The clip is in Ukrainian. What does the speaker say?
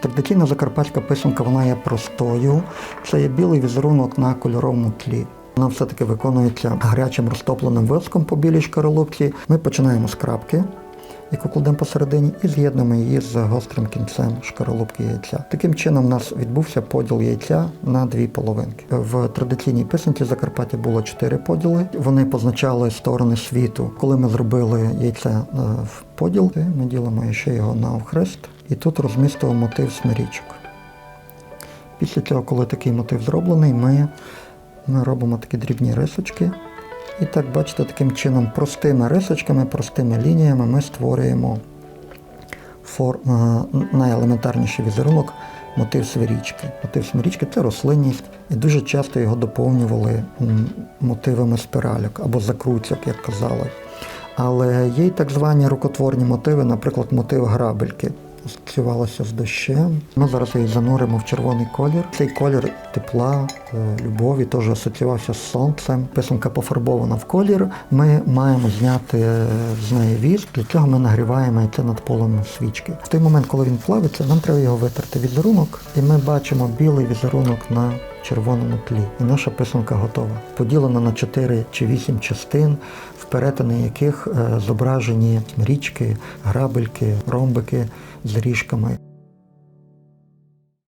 Традиційна закарпатська писанка вона є простою. Це є білий візерунок на кольоровому тлі. Вона все-таки виконується гарячим розтопленим виском по білій шкаролупці. Ми починаємо з крапки, яку кладемо посередині, і з'єднуємо її з гострим кінцем шкаралупки яйця. Таким чином, у нас відбувся поділ яйця на дві половинки. В традиційній писанці Закарпаття було чотири поділи. Вони позначали сторони світу. Коли ми зробили яйце в поділ, ми ділимо ще його навхрест, і тут розмістимо мотив смирічок. Після цього, коли такий мотив зроблений, ми, ми робимо такі дрібні рисочки. І так, бачите, таким чином простими рисочками, простими лініями ми створюємо фор... е, найелементарніший візерунок мотив свирічки. Мотив свирічки це рослинність, і дуже часто його доповнювали мотивами спиральок або закруцьок, як казали. Але є й так звані рукотворні мотиви, наприклад, мотив грабельки. Асоціювалося з дощем. Ми зараз її зануримо в червоний колір. Цей колір тепла, е, любові теж асоціювався з сонцем. Писанка пофарбована в колір. Ми маємо зняти е, з неї віск. Для цього ми нагріваємо це над полем свічки. В той момент, коли він плавиться, нам треба його витерти візерунок, і ми бачимо білий візерунок на червоному тлі. І наша писанка готова. Поділена на 4 чи 8 частин, в перетини яких е, зображені річки, грабельки, ромбики з ріжками.